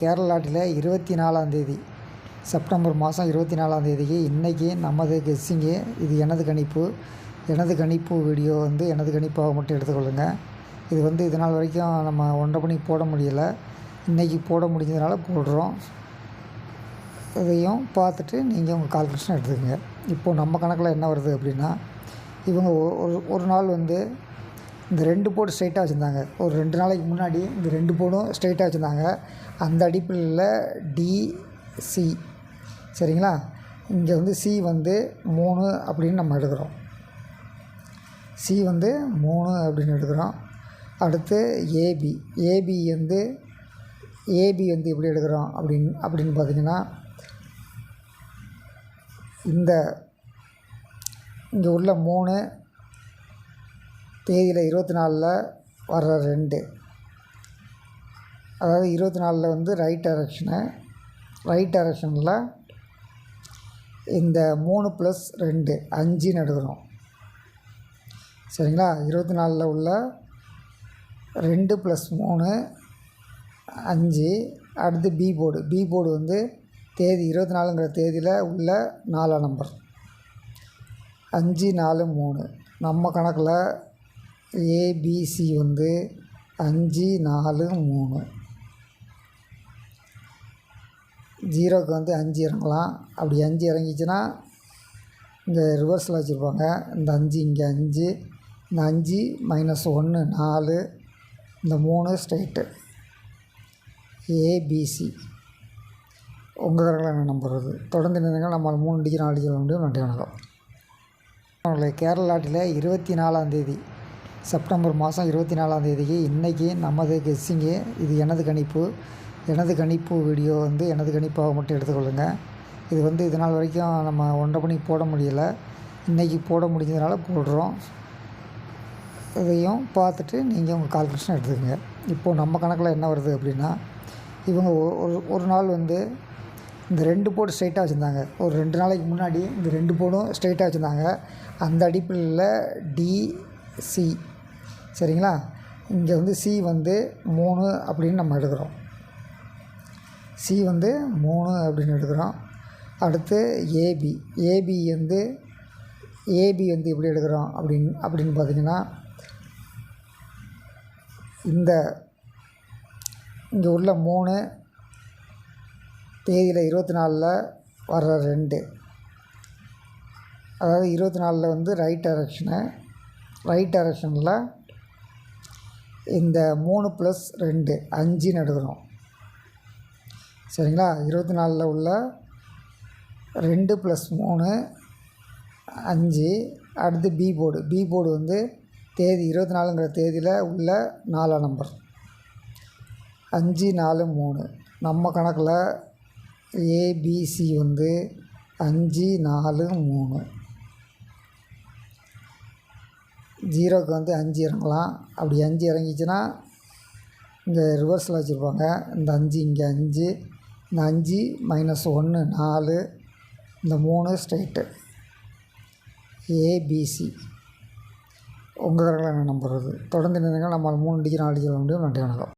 கேரளாட்டில் இருபத்தி நாலாந்தேதி செப்டம்பர் மாதம் இருபத்தி நாலாந்தேதிக்கு இன்றைக்கி நமது கெஸ்ஸிங்கு இது எனது கணிப்பு எனது கணிப்பு வீடியோ வந்து எனது கணிப்பாக மட்டும் எடுத்துக்கொள்ளுங்க. இது வந்து இது நாள் வரைக்கும் நம்ம ஒன்றரை மணிக்கு போட முடியலை. இன்றைக்கி போட முடிஞ்சதுனால போடுறோம். இதையும் பார்த்துட்டு நீங்கள் உங்கள் கால்குலேஷன் எடுத்துக்கோங்க. இப்போது நம்ம கணக்கில் என்ன வருது அப்படின்னா இவங்க ஒ- ஒரு ஒரு நாள் வந்து இந்த ரெண்டு போர்டு ஸ்ட்ரைட்டாக வச்சுருந்தாங்க. ஒரு ரெண்டு நாளைக்கு முன்னாடி இந்த ரெண்டு போர்டும் ஸ்ட்ரைட்டாக வச்சுருந்தாங்க. அந்த அடிப்படையில் டிசி சரிங்களா? இங்கே வந்து சி வந்து மூணு அப்படின்னு நம்ம எடுக்கிறோம். சி வந்து மூணு அப்படின்னு எடுக்கிறோம். அடுத்து ஏபி ஏபி வந்து ஏபி வந்து எப்படி எடுக்கிறோம் அப்படின்னு அப்படின்னு பார்த்தீங்கன்னா இந்த இங்கே உள்ள மூணு தேதியில் இருபத்தி நாலில் வர்ற ரெண்டு. அதாவது இருபத்தி நாலில் வந்து ரைட் டைரக்ஷனு ரைட் டைரக்ஷனில் இந்த மூணு ப்ளஸ் ரெண்டு அஞ்சுன்னு எடுக்கிறோம் சரிங்களா? இருபத்தி நாலில் உள்ள ரெண்டு ப்ளஸ் மூணு அஞ்சு அடுத்து பி போர்டு பி போர்டு வந்து தேதி இருபத்தி நாலுங்கிற தேதியில் உள்ள நாலாம் நம்பர் அஞ்சு நாலு மூணு. நம்ம கணக்கில் ஏபிசி வந்து அஞ்சு நாலு மூணு. ஜீரோக்கு வந்து அஞ்சு இறங்கலாம். அப்படி அஞ்சு இறங்கிச்சுன்னா இந்த ரிவர்ஸில் வச்சுருப்பாங்க. இந்த அஞ்சு இங்கே அஞ்சு. இந்த அஞ்சு மைனஸ் ஒன்று நாலு. இந்த மூணு ஸ்ட்ரைட்டு ஏபிசி உங்கள் கணக்கில் என்ன நம்பர் தொடர்ந்து நின்றுங்க நம்ம மூணு டிஜி நாலு டிஜி முடியும் நன்றி வணக்கம் அவங்களை கேரளாட்டில் இருபத்தி நாலாந்தேதி செப்டம்பர் மாதம் இருபத்தி நாலாந்தேதிக்கு இன்றைக்கி நமது கெஸ்ஸிங்கு இது எனது கணிப்பு. எனது கணிப்பு வீடியோ வந்து எனது கணிப்பாக மட்டும் எடுத்துக்கொள்ளுங்க. இது வந்து இது நாள் வரைக்கும் நம்ம ஒன்றரை மணிக்கு போட முடியலை. இன்றைக்கி போட முடிஞ்சதுனால போடுறோம். இதையும் பார்த்துட்டு நீங்கள் உங்கள் கால்குலேஷன் எடுத்துக்கோங்க. இப்போது நம்ம கணக்கில் என்ன வருது அப்படின்னா இவங்க ஒ- ஒரு ஒரு நாள் வந்து இந்த ரெண்டு போர்டு ஸ்ட்ரைட்டாக வச்சுருந்தாங்க. ஒரு ரெண்டு நாளைக்கு முன்னாடி இந்த ரெண்டு போர்டும் ஸ்ட்ரைட்டாக வச்சுருந்தாங்க. அந்த அடிப்படையில் டிசி சரிங்களா? இங்கே வந்து சி வந்து மூணு அப்படின்னு நம்ம எடுக்கிறோம் சி வந்து மூணு அப்படின்னு எடுக்கிறோம் அடுத்து ஏபி ஏபி வந்து ஏபி வந்து எப்படி எடுக்கிறோம் அப்படின்னு அப்படின்னு பார்த்தீங்கன்னா இந்த இங்கே உள்ள மூணு தேதியில் இருபத்தி நாலில் வர்ற ரெண்டு. அதாவது இருபத்தி நாலில் வந்து ரைட் டைரக்ஷனு ரைட் டைரக்ஷனில் இந்த மூணு ப்ளஸ் ரெண்டு அஞ்சுன்னு எடுக்கிறோம் சரிங்களா? இருபத்தி நாலில் உள்ள ரெண்டு ப்ளஸ் மூணு அஞ்சு அடுத்து பி போர்டு பி போர்டு வந்து தேதி இருபத்தி நாலுங்கிற தேதியில் உள்ள நாலாம் நம்பர் அஞ்சு நாலு மூணு. நம்ம கணக்கில் ஏபிசி வந்து அஞ்சு நாலு மூணு. ஜீரோக்கு வந்து அஞ்சு இறங்கலாம். அப்படி அஞ்சு இறங்கிச்சுன்னா இந்த ரிவர்ஸில் வச்சுருப்பாங்க. இந்த அஞ்சு இங்கே அஞ்சு இந்த அஞ்சு மைனஸ் ஒன்று நாலு இந்த மூணு ஸ்ட்ரைட்டு ஏபிசி உங்கள் கணக்கில் என்ன நம்பர் வருது? தொடர்ந்து நின்றுங்க நம்ம மூணு டிஜி நாலு டிஜி முடியும் நன்றி வணக்கம்.